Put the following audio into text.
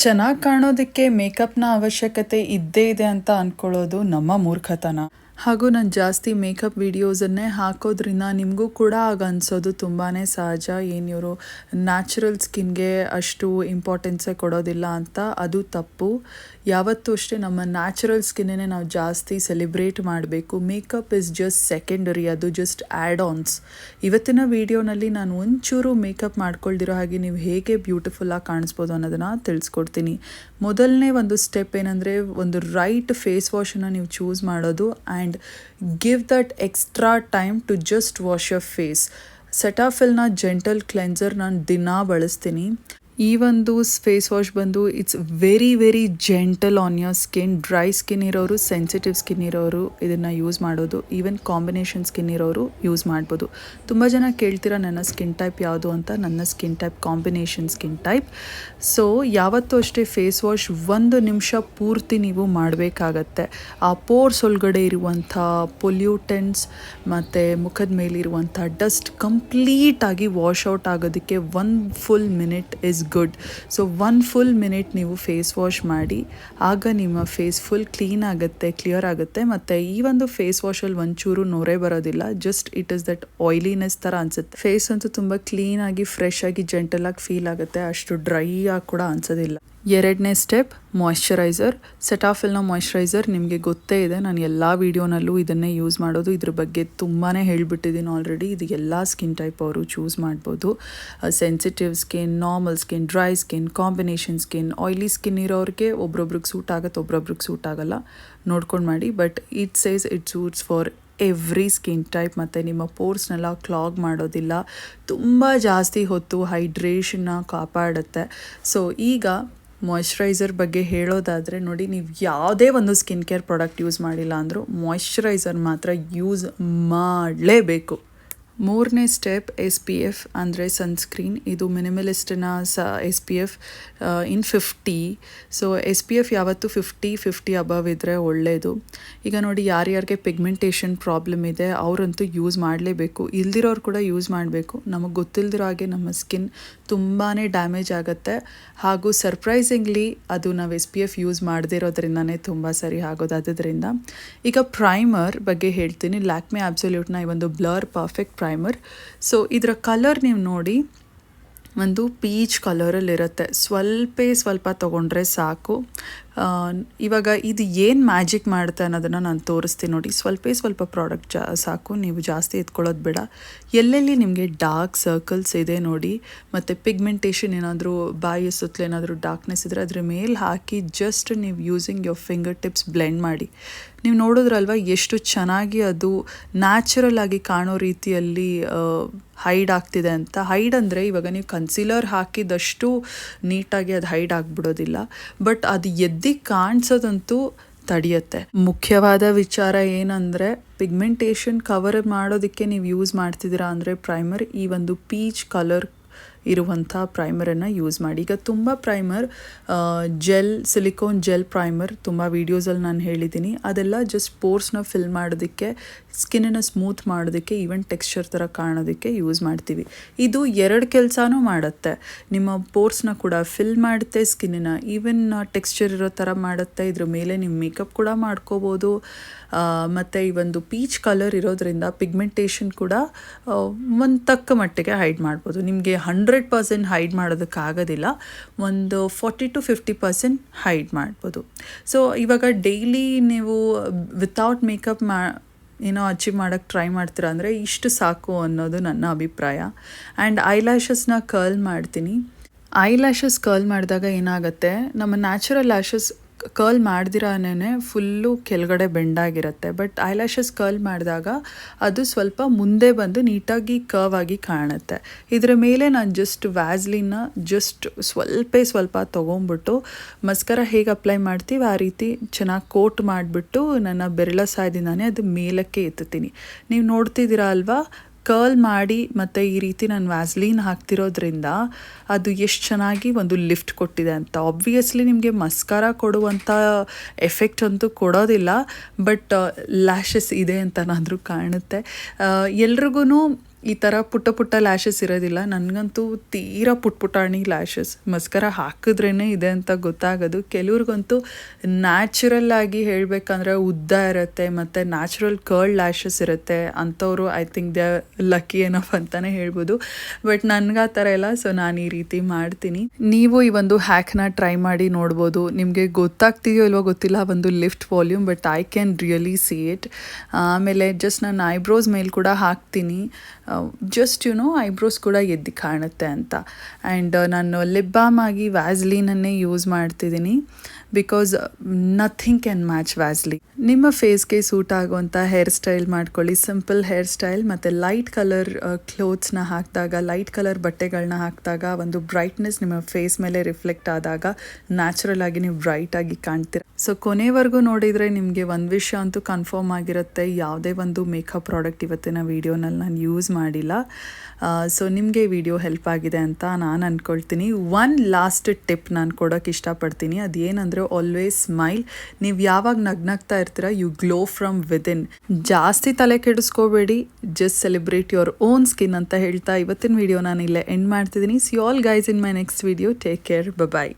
ಚೆನ್ನಾಗಿ ಕಾಣೋದಕ್ಕೆ ಮೇಕಪ್ನ ಅವಶ್ಯಕತೆ ಇದ್ದೇ ಇದೆ ಅಂತ ಅಂದ್ಕೊಳ್ಳೋದು ನಮ್ಮ ಮೂರ್ಖತನ. ಹಾಗೂ ನಾನು ಜಾಸ್ತಿ ಮೇಕಪ್ ವೀಡಿಯೋಸನ್ನೇ ಹಾಕೋದ್ರಿಂದ ನಿಮಗೂ ಕೂಡ ಆಗ ಅನಿಸೋದು ತುಂಬಾ ಸಹಜ. ಏನು ಇವರು ನ್ಯಾಚುರಲ್ ಸ್ಕಿನ್ಗೆ ಅಷ್ಟು ಇಂಪಾರ್ಟೆನ್ಸೇ ಕೊಡೋದಿಲ್ಲ ಅಂತ ಅದು ತಪ್ಪು. ಯಾವತ್ತೂ ಅಷ್ಟೇ ನಮ್ಮ ನ್ಯಾಚುರಲ್ ಸ್ಕಿನ್ನೇ ನಾವು ಜಾಸ್ತಿ ಸೆಲೆಬ್ರೇಟ್ ಮಾಡಬೇಕು. ಮೇಕಪ್ ಇಸ್ ಜಸ್ಟ್ ಸೆಕೆಂಡರಿ, ಅದು ಜಸ್ಟ್ ಆ್ಯಡ್ ಆನ್ಸ್ ಇವತ್ತಿನ ವಿಡಿಯೋನಲ್ಲಿ ನಾನು ಒಂಚೂರು ಮೇಕಪ್ ಮಾಡ್ಕೊಳ್ದಿರೋ ಹಾಗೆ ನೀವು ಹೇಗೆ ಬ್ಯೂಟಿಫುಲ್ಲಾಗಿ ಕಾಣಿಸ್ಬೋದು ಅನ್ನೋದನ್ನು ತಿಳಿಸ್ಕೊಡ್ತೀನಿ. ಮೊದಲನೇ ಒಂದು ಸ್ಟೆಪ್ ಏನಂದರೆ ಒಂದು ರೈಟ್ ಫೇಸ್ ವಾಶನ್ನು ನೀವು ಚೂಸ್ ಮಾಡೋದು, and give that extra time to just wash your face ಸೆಟಾಫಿಲ್ನ gentle cleanser ನಾನು ದಿನಾ ಬಳಸ್ತೀನಿ. ಈ ಒಂದು ಫೇಸ್ ವಾಶ್ ಬಂದು it's very very gentle on your skin dry skin ಇರೋರು ಸೆನ್ಸಿಟಿವ್ ಸ್ಕಿನ್ ಇರೋರು ಇದನ್ನು ಯೂಸ್ ಮಾಡೋದು. ಈವನ್ ಕಾಂಬಿನೇಷನ್ ಸ್ಕಿನ್ ಇರೋರು ಯೂಸ್ ಮಾಡ್ಬೋದು. ತುಂಬ ಜನ ಕೇಳ್ತೀರಾ ನನ್ನ ಸ್ಕಿನ್ ಟೈಪ್ ಯಾವುದು ಅಂತ? ನನ್ನ skin type combination skin type so ಯಾವತ್ತೂ ಅಷ್ಟೇ ಫೇಸ್ ವಾಶ್ ಒಂದು ನಿಮಿಷ ಪೂರ್ತಿ ನೀವು ಮಾಡಬೇಕಾಗತ್ತೆ. ಆ ಪೋರ್ಸ್ ಒಳಗಡೆ ಇರುವಂಥ ಪೊಲ್ಯೂಟೆಂಟ್ಸ್ ಮತ್ತು ಮುಖದ ಮೇಲಿರುವಂಥ ಡಸ್ಟ್ ಕಂಪ್ಲೀಟಾಗಿ ವಾಶ್ ಔಟ್ ಆಗೋದಕ್ಕೆ ಒಂದು full minute is good so one full minute ನೀವು ಫೇಸ್ ವಾಶ್ ಮಾಡಿ, ಆಗ ನಿಮ್ಮ ಫೇಸ್ ಫುಲ್ ಕ್ಲೀನ್ ಆಗುತ್ತೆ ಕ್ಲಿಯರ್ ಆಗುತ್ತೆ. ಮತ್ತು ಈ ಒಂದು ಫೇಸ್ ವಾಶಲ್ಲಿ ಒಂಚೂರು ನೋರೇ ಬರೋದಿಲ್ಲ just it is that oiliness ಥರ ಅನಿಸುತ್ತೆ. ಫೇಸ್ ಅಂತೂ ತುಂಬ ಕ್ಲೀನಾಗಿ ಫ್ರೆಶ್ ಆಗಿ ಜೆಂಟಲಾಗಿ ಫೀಲ್ ಆಗುತ್ತೆ. ಅಷ್ಟು ಡ್ರೈ ಆಗಿ ಕೂಡ ಅನ್ಸೋದಿಲ್ಲ. ಎರಡನೇ ಸ್ಟೆಪ್ ಮಾಯಶ್ಚರೈಸರ್ ಸೆಟಾಫಿಲ್ನ ಮಾಯಶ್ಚರೈಸರ್ ನಿಮಗೆ ಗೊತ್ತೇ ಇದೆ. ನಾನು ಎಲ್ಲ ವೀಡಿಯೋನಲ್ಲೂ ಇದನ್ನೇ ಯೂಸ್ ಮಾಡೋದು. ಇದ್ರ ಬಗ್ಗೆ ತುಂಬಾ ಹೇಳಿಬಿಟ್ಟಿದ್ದೀನಿ ಆಲ್ರೆಡಿ ಇದು ಎಲ್ಲ ಸ್ಕಿನ್ ಟೈಪ್ ಅವರು ಚೂಸ್ ಮಾಡ್ಬೋದು. Sensitive skin normal skin dry skin combination skin oily skin ಇರೋರಿಗೆ ಒಬ್ರೊಬ್ರಿಗೆ ಸೂಟ್ ಆಗುತ್ತೆ, ಒಬ್ರೊಬ್ರಿಗೆ ಸೂಟ್ ಆಗೋಲ್ಲ. ನೋಡ್ಕೊಂಡು ಮಾಡಿ. But it says it suits for every skin type ಮತ್ತು ನಿಮ್ಮ ಪೋರ್ಸ್ನೆಲ್ಲ ಕ್ಲಾಗ್ ಮಾಡೋದಿಲ್ಲ. ತುಂಬ ಜಾಸ್ತಿ ಹೊತ್ತು ಹೈಡ್ರೇಷನ್ನ ಕಾಪಾಡುತ್ತೆ. ಸೊ ಈಗ ಮಾಯ್ಶ್ಚರೈಸರ್ ಬಗ್ಗೆ ಹೇಳೋದಾದರೆ ನೋಡಿ, ನೀವು ಯಾವುದೇ ಒಂದು ಸ್ಕಿನ್ ಕೇರ್ ಪ್ರಾಡಕ್ಟ್ ಯೂಸ್ ಮಾಡಿಲ್ಲ ಅಂದರೂ ಮಾಯ್ಶ್ಚರೈಸರ್ ಮಾತ್ರ ಯೂಸ್ ಮಾಡಲೇಬೇಕು. ಮೂರನೇ ಸ್ಟೆಪ್ ಎಸ್ ಪಿ ಎಫ್ ಅಂದರೆ ಸನ್ಸ್ಕ್ರೀನ್. ಇದು ಮಿನಿಮಲಿಸ್ಟಿನ ಸ S P F in fifty. So S P F ಯಾವತ್ತು ಫಿಫ್ಟಿ ಫಿಫ್ಟಿ ಅಬವ್ ಇದ್ದರೆ ಒಳ್ಳೆಯದು ಈಗ ನೋಡಿ, ಯಾರ್ಯಾರಿಗೆ ಪಿಗ್ಮೆಂಟೇಷನ್ ಪ್ರಾಬ್ಲಮ್ ಇದೆ, ಅವರಂತೂ ಯೂಸ್ ಮಾಡಲೇಬೇಕು. ಇಲ್ದಿರೋರು ಕೂಡ ಯೂಸ್ ಮಾಡಬೇಕು. ನಮಗೆ ಗೊತ್ತಿಲ್ದಿರೋ ಹಾಗೆ ನಮ್ಮ ಸ್ಕಿನ್ ತುಂಬಾ ಡ್ಯಾಮೇಜ್ ಆಗುತ್ತೆ. ಹಾಗೂ ಸರ್ಪ್ರೈಸಿಂಗ್ಲಿ ಅದು ನಾವು ಎಸ್ ಪಿ ಎಫ್ ಯೂಸ್ ಮಾಡದಿರೋದ್ರಿಂದನೇ ತುಂಬ ಸರಿ ಆಗೋದು ಅದರಿಂದ ಈಗ ಪ್ರೈಮರ್ ಬಗ್ಗೆ ಹೇಳ್ತೀನಿ. ಲ್ಯಾಕ್ಮೆ ಆಬ್ಸೊಲ್ಯೂಟ್ನ ಈ ಒಂದು ಬ್ಲರ್ ಪರ್ಫೆಕ್ಟ್ ಪ್ರೈಮರ್ ಸೊ ಇದರ ಕಲರ್ ನೀವು ನೋಡಿ ಒಂದು ಪೀಚ್ ಕಲರಲ್ಲಿರುತ್ತೆ ಸ್ವಲ್ಪ ಸ್ವಲ್ಪ ತೊಗೊಂಡ್ರೆ ಸಾಕು. ಇವಾಗ ಇದು ಏನು ಮ್ಯಾಜಿಕ್ ಮಾಡುತ್ತೆ ಅನ್ನೋದನ್ನು ನಾನು ತೋರಿಸ್ತೀನಿ ನೋಡಿ. ಸ್ವಲ್ಪ ಸ್ವಲ್ಪ ಪ್ರಾಡಕ್ಟ್ ಜಾ, ಸಾಕು, ನೀವು ಜಾಸ್ತಿ ಎತ್ಕೊಳ್ಳೋದು ಬೇಡ. ಎಲ್ಲೆಲ್ಲಿ ನಿಮಗೆ ಡಾರ್ಕ್ ಸರ್ಕಲ್ಸ್ ಇದೆ ನೋಡಿ, ಮತ್ತು ಪಿಗ್ಮೆಂಟೇಷನ್ ಏನಾದರೂ, ಬಾಯಿ ಸುತ್ತಲೂ ಏನಾದರೂ ಡಾರ್ಕ್ನೆಸ್ ಇದ್ದರೆ ಅದ್ರ ಮೇಲೆ ಹಾಕಿ ಜಸ್ಟ್ ನೀವು using your finger tips blend ಮಾಡಿ. ನೀವು ನೋಡಿದ್ರಲ್ವ ಎಷ್ಟು ಚೆನ್ನಾಗಿ ಅದು ನ್ಯಾಚುರಲ್ ಆಗಿ ಕಾಣೋ ರೀತಿಯಲ್ಲಿ ಹೈಡ್ ಆಗ್ತಿದೆ ಅಂತ. ಹೈಡ್ ಅಂದರೆ ಇವಾಗ ನೀವು ಕನ್ಸಿಲರ್ ಹಾಕಿದಷ್ಟು ನೀಟಾಗಿ ಅದು ಹೈಡ್ ಆಗಿಬಿಡೋದಿಲ್ಲ. ಬಟ್ ಅದು ಎದ್ದಿ ಕಾಣಿಸೋದಂತೂ ತಡೆಯುತ್ತೆ. ಮುಖ್ಯವಾದ ವಿಚಾರ ಏನಂದರೆ ಪಿಗ್ಮೆಂಟೇಷನ್ ಕವರ್ ಮಾಡೋದಕ್ಕೆ ನೀವು ಯೂಸ್ ಮಾಡ್ತಿದ್ದೀರಾ ಅಂದರೆ ಪ್ರೈಮರ್ ಈ ಒಂದು ಪೀಚ್ ಕಲರ್ ಇರುವಂಥ ಪ್ರೈಮರನ್ನು ಯೂಸ್ ಮಾಡಿ. ಈಗ ತುಂಬ primer gel, silicone gel primer ತುಂಬ ವೀಡಿಯೋಸಲ್ಲಿ ನಾನು ಹೇಳಿದ್ದೀನಿ. ಅದೆಲ್ಲ ಜಸ್ಟ್ ಪೋರ್ಸ್ನ ಫಿಲ್ ಮಾಡೋದಕ್ಕೆ, ಸ್ಕಿನ್ನನ್ನು ಸ್ಮೂತ್ ಮಾಡೋದಕ್ಕೆ, ಈವನ್ ಟೆಕ್ಸ್ಚರ್ ಥರ ಕಾಣೋದಕ್ಕೆ ಯೂಸ್ ಮಾಡ್ತೀವಿ. ಇದು ಎರಡು ಕೆಲಸನೂ ಮಾಡುತ್ತೆ. ನಿಮ್ಮ ಪೋರ್ಸ್ನ ಕೂಡ ಫಿಲ್ ಮಾಡುತ್ತೆ, ಸ್ಕಿನ್ನನ್ನು. ಈವನ್ ಟೆಕ್ಸ್ಚರ್ ಇರೋ ಥರ ಮಾಡುತ್ತೆ. ಇದ್ರ ಮೇಲೆ ನಿಮ್ಮ ಮೇಕಪ್ ಕೂಡ ಮಾಡ್ಕೋಬೋದು. ಮತ್ತು ಈ ಒಂದು ಪೀಚ್ ಕಲರ್ ಇರೋದ್ರಿಂದ ಪಿಗ್ಮೆಂಟೇಷನ್ ಕೂಡ ಒಂದು ತಕ್ಕ ಮಟ್ಟಿಗೆ ಹೈಡ್ ಮಾಡ್ಬೋದು. ನಿಮಗೆ ಹಂಡ್ರೆಡ್ ಪರ್ಸೆಂಟ್ ಹೈಡ್ ಮಾಡೋದಕ್ಕಾಗೋದಿಲ್ಲ. ಒಂದು forty to fifty percent hide ಮಾಡ್ಬೋದು. ಸೊ ಇವಾಗ ಡೈಲಿ ನೀವು ವಿತೌಟ್ ಮೇಕಪ್ ಮಾ, ಏನೋ ಅಚೀವ್ ಮಾಡೋಕ್ಕೆ ಟ್ರೈ ಮಾಡ್ತೀರಾ ಅಂದರೆ ಇಷ್ಟು ಸಾಕು ಅನ್ನೋದು ನನ್ನ ಅಭಿಪ್ರಾಯ. ಆ್ಯಂಡ್ ಐ ಲ್ಯಾಶಸ್ನ ಕರ್ಲ್ ಮಾಡ್ತೀನಿ. ಐ ಲ್ಯಾಶಸ್ ಕರ್ಲ್ ಮಾಡಿದಾಗ ಏನಾಗುತ್ತೆ? ನಮ್ಮ ನ್ಯಾಚುರಲ್ ಲ್ಯಾಶಸ್ ಕರ್ಲ್ ಮಾಡ್ದಿರಾನೇ ಫುಲ್ಲು ಕೆಳಗಡೆ ಬೆಂಡಾಗಿರುತ್ತೆ ಬಟ್ ಐಲ್ಯಾಶಸ್ ಕರ್ಲ್ ಮಾಡಿದಾಗ ಅದು ಸ್ವಲ್ಪ ಮುಂದೆ ಬಂದು ನೀಟಾಗಿ ಕರ್ವ್ ಆಗಿ ಕಾಣುತ್ತೆ. ಇದರ ಮೇಲೆ ನಾನು ಜಸ್ಟ್ ವ್ಯಾಸ್ಲಿನ ಜಸ್ಟ್ ಸ್ವಲ್ಪ ಸ್ವಲ್ಪ ತೊಗೊಂಬಿಟ್ಟು ಮಸ್ಕರ ಹೇಗೆ ಅಪ್ಲೈ ಮಾಡ್ತೀವಿ ಆ ರೀತಿ ಚೆನ್ನಾಗಿ ಕೋಟ್ ಮಾಡಿಬಿಟ್ಟು ನನ್ನ ಬೆರಳ ಸಾಯದಿಂದಾನೇ ಅದು ಮೇಲಕ್ಕೆ ಎತ್ತುತ್ತೀನಿ. ನೀವು ನೋಡ್ತಿದ್ದೀರಾ ಅಲ್ವಾ? ಕರ್ಲ್ ಮಾಡಿ ಮತ್ತು ಈ ರೀತಿ ನಾನು ವ್ಯಾಸ್ಲೀನ್ ಹಾಕ್ತಿರೋದ್ರಿಂದ ಅದು ಎಷ್ಟು ಚೆನ್ನಾಗಿ ಒಂದು ಲಿಫ್ಟ್ ಕೊಟ್ಟಿದೆ ಅಂತ. ಆಬ್ವಿಯಸ್ಲಿ ನಿಮಗೆ ಮಸ್ಕಾರ ಕೊಡುವಂಥ ಎಫೆಕ್ಟ್ ಅಂತೂ ಕೊಡೋದಿಲ್ಲ ಬಟ್ ಲ್ಯಾಶಸ್ ಇದೆ ಅಂತನಾದರೂ ಕಾಣುತ್ತೆ. ಎಲ್ರಿಗೂ ಈ ಥರ ಪುಟ್ಟ ಪುಟ್ಟ ಲ್ಯಾಶಸ್ ಇರೋದಿಲ್ಲ. ನನಗಂತೂ ತೀರಾ ಪುಟ್ ಪುಟಾಣಿ ಲ್ಯಾಶಸ್ ಮಸ್ಕರ ಹಾಕಿದ್ರೇ ಇದೆ ಅಂತ ಗೊತ್ತಾಗೋದು. ಕೆಲವ್ರಿಗಂತೂ ನ್ಯಾಚುರಲ್ ಆಗಿ ಹೇಳಬೇಕಂದ್ರೆ ಉದ್ದ ಇರುತ್ತೆ, ಮತ್ತು ನ್ಯಾಚುರಲ್ ಕರ್ಲ್ ಲ್ಯಾಶಸ್ ಇರುತ್ತೆ. ಅಂಥವ್ರು I think they lucky enough ಅಂತಲೇ ಹೇಳ್ಬೋದು. ಬಟ್ ನನಗೆ ಆ ಥರ ಇಲ್ಲ ಸೊ ನಾನು ಈ ರೀತಿ ಮಾಡ್ತೀನಿ. ನೀವು ಈ ಒಂದು ಹ್ಯಾಕ್ನ ಟ್ರೈ ಮಾಡಿ ನೋಡ್ಬೋದು. ನಿಮಗೆ ಗೊತ್ತಾಗ್ತಿದೆಯೋ ಇಲ್ವೋ ಗೊತ್ತಿಲ್ಲ ಒಂದು lift volume but I can really see it ಆಮೇಲೆ ಜಸ್ಟ್ ನಾನು ಐಬ್ರೋಸ್ ಮೇಲೆ ಕೂಡ ಹಾಕ್ತೀನಿ. ಜಸ್ಟ್ ಯು ನೋ ಐಬ್ರೋಸ್ ಕೂಡ ಎದ್ದು ಕಾಣುತ್ತೆ ಅಂತ. ಆ್ಯಂಡ್ ನಾನು ಲಿಪ್ ಬಾಮ್ ಆಗಿ ವ್ಯಾಸ್ಲೀನನ್ನೇ ಯೂಸ್ ಮಾಡ್ತಿದ್ದೀನಿ. Because nothing can match Vaseline ನಿಮ್ಮ ಫೇಸ್ಗೆ ಸೂಟ್ ಆಗುವಂಥ ಹೇರ್ ಸ್ಟೈಲ್ ಮಾಡ್ಕೊಳ್ಳಿ. ಸಿಂಪಲ್ ಹೇರ್ ಸ್ಟೈಲ್ ಮತ್ತು ಲೈಟ್ ಕಲರ್ ಕ್ಲೋತ್ಸ್ನ ಹಾಕಿದಾಗ ಲೈಟ್ ಕಲರ್ ಬಟ್ಟೆಗಳನ್ನ ಹಾಕಿದಾಗ, ಒಂದು ಬ್ರೈಟ್ನೆಸ್ ನಿಮ್ಮ ಫೇಸ್ ಮೇಲೆ ರಿಫ್ಲೆಕ್ಟ್ ಆದಾಗ ನ್ಯಾಚುರಲ್ ಆಗಿ ನೀವು ಬ್ರೈಟ್ ಆಗಿ ಕಾಣ್ತೀರ. ಸೊ ಕೊನೆವರೆಗೂ ನೋಡಿದರೆ ನಿಮಗೆ ಒಂದು ವಿಷಯ ಅಂತೂ ಕನ್ಫರ್ಮ್ ಆಗಿರುತ್ತೆ. ಯಾವುದೇ ಒಂದು ಮೇಕಪ್ ಪ್ರಾಡಕ್ಟ್ ಇವತ್ತಿನ ವೀಡಿಯೋನಲ್ಲಿ ನಾನು ಯೂಸ್ ಮಾಡಿಲ್ಲ. ಸೊ ನಿಮಗೆ ವಿಡಿಯೋ ಹೆಲ್ಪ್ ಆಗಿದೆ ಅಂತ ನಾನು ಅಂದ್ಕೊಳ್ತೀನಿ ಒನ್ ಲಾಸ್ಟ್ ಟಿಪ್ ನಾನು ಕೊಡೋಕ್ಕೆ ಇಷ್ಟಪಡ್ತೀನಿ. ಅದೇನಂದರೆ ಆಲ್ವೇಸ್ ಸ್ಮೈಲ್ ನೀವು ಯಾವಾಗ ನಗ್ನಗ್ತಾ ಇರ್ತೀರ ಯು ಗ್ಲೋ ಫ್ರಮ್ ವಿದಿನ್ ಜಾಸ್ತಿ ತಲೆ ಕೆಡಿಸ್ಕೋಬೇಡಿ just celebrate your own skin ಅಂತ ಹೇಳ್ತಾ ಇವತ್ತಿನ ವಿಡಿಯೋ ನಾನು ಇಲ್ಲೇ ಎಂಡ್ ಮಾಡ್ತಿದ್ದೀನಿ. See all guys in my next video take care bye